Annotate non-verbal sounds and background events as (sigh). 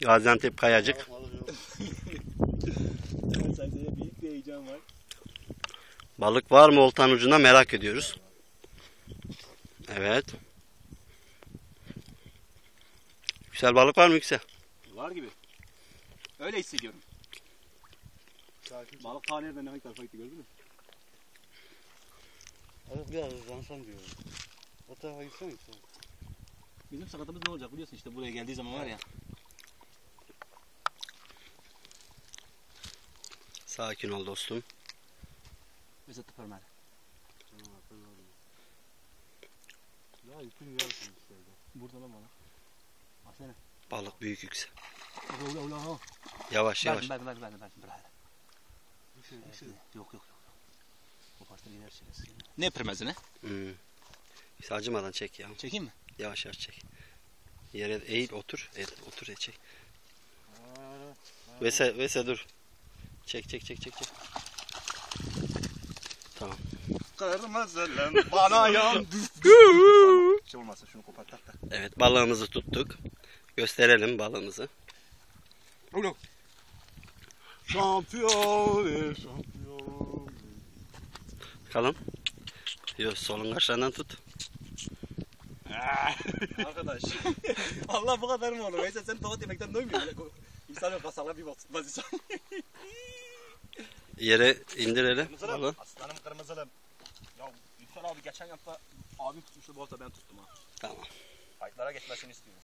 Gaziantep Kayacık. Sayfaya büyük bir heyecan var. Balık var mı oltanın ucunda merak ediyoruz. Evet. Yüksel balık var mı Yüksel? Var gibi. Öyle hissediyorum. Balık ta nereden ne tarafa gitti gördün mü? Evet biraz hızlansam diyorum. O tarafa gitsene sen. Bizim sakatımız ne olacak biliyorsun işte buraya geldiği zaman var ya. Sakin ol dostum. Mesela tıpırmalı. Ya ipin yarısın içeride. Burada lan balık. Baksana. Balık büyük Yüksel. Ula ula ula. Yavaş yavaş. Verdim verdim verdim verdim. Bırak. Bir şey, bir şey. Yok yok yok. Kopartır gider şerefsiz. Ne pırmızı ne? Hmm. Acımadan çek ya. Çekeyim mi? Yavaş yavaş çek. Yere eğil otur. Eğil, otur çek. Vese, Vese dur. Çek çek çek çek çek. Tamam. Kırmızılım (laughs) bana yandı. Şey olmazsa şunu kopartak da. Evet balığımızı tuttuk. Gösterelim balığımızı. Oğlum. Şampiyon, şampiyon. Bakalım. Yok solun kaşlarından tut. (laughs) Arkadaş. (laughs) Allah bu kadar mı olur? Neyse sen tavuk yemekten doymuyor. İnsanın kasala bir bak tutmaz insan. Yere indirelim. Kırmızılım. Aslanım kırmızılım. Ya Yüksel abi geçen hafta abim tutmuştu bu hafta ben tuttum ha. Tamam. Kayıtlara geçmesini istiyorum.